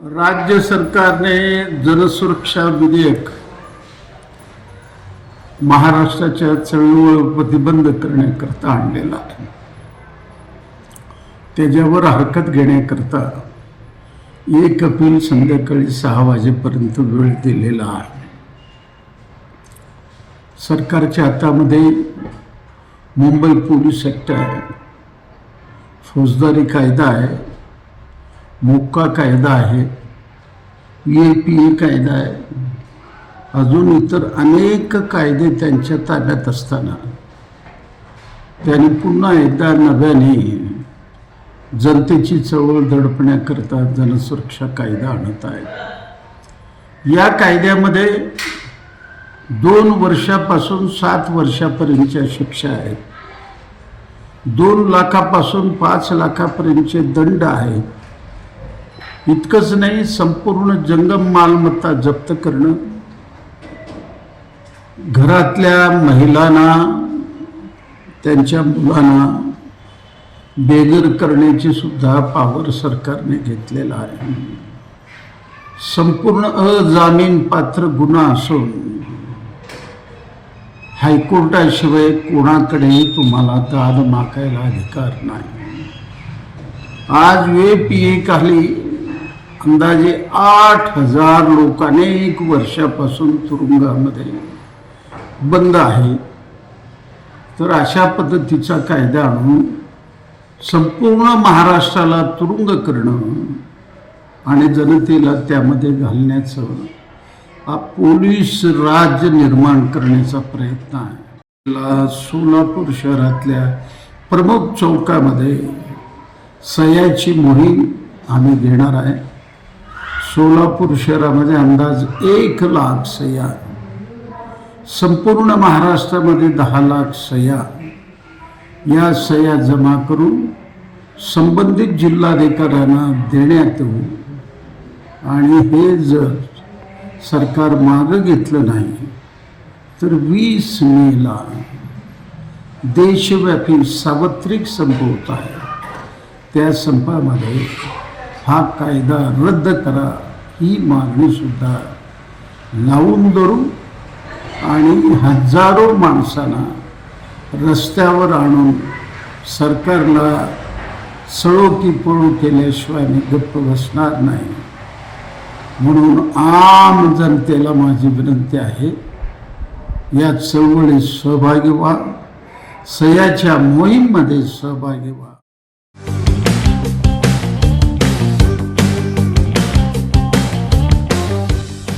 राज्य सरकारने जनसुरक्षा विधेयक महाराष्ट्राच्या चळवळ प्रतिबंध करण्याकरता आणलेला आहे. त्याच्यावर हरकत घेण्याकरता एक अपील संध्याकाळी सहा वाजेपर्यंत वेळ दिलेला आहे. सरकारच्या हातामध्ये मुंबई पोलीस ॲक्ट आहे फौजदारी कायदा आहे. मोक्का कायदा आहे पी ए पी ए कायदा आहे. अजून इतर अनेक कायदे त्यांच्या ताब्यात असताना. त्यांनी पुन्हा एकदा नव्याने जनतेची चळवळ दडपण्याकरता जनसुरक्षा कायदा आणत आहे या कायद्यामध्ये दोन वर्षापासून सात वर्षापर्यंतच्या शिक्षा आहेत. दोन लाखापासून पाच लाखापर्यंतचे दंड आहेत. इतकंच नाही संपूर्ण जंगम मालमत्ता जप्त करणं. घरातल्या महिलांना त्यांच्या मुलांना बेघर करण्याची सुद्धा पावर सरकारने घेतलेला आहे. संपूर्ण अजामीन पात्र गुन्हा असून हायकोर्टाशिवाय कोणाकडेही तुम्हाला दाद मागायला अधिकार नाही. आज वे पी ए खाली अंदाजे आठ हजार लोक अनेक वर्षापासून तुरुंगामध्ये बंद आहे. तर अशा पद्धतीचा कायदा आणून संपूर्ण महाराष्ट्राला तुरुंग करणं आणि जनतेला त्यामध्ये घालण्याचं हा पोलीस राज्य निर्माण करण्याचा प्रयत्न आहे. ला सोलापूर शहरातल्या प्रमुख चौकामध्ये सह्याची मोहीम आम्ही घेणार आहे. सोलापूर शहरामध्ये अंदाज एक लाख सह्या. संपूर्ण महाराष्ट्रामध्ये दहा लाख सह्या. या सह्या जमा करून संबंधित जिल्हाधिकाऱ्यांना देण्यात येऊ. आणि हे जर सरकार मागं घेतलं नाही तर वीस मेला देशव्यापी सार्वत्रिक संप होत आहे. त्या संपामध्ये हा कायदा रद्द करा ही मागणीसुद्धा लावून धरू आणि हजारो माणसांना रस्त्यावर आणून सरकारला सळो की पळू केल्याशिवाय मी गप्प बसणार नाही. म्हणून आम जनतेला माझी विनंती आहे या चळवळीत सहभागी व्हा सह्याच्या मोहीममध्ये सहभागी व्हा.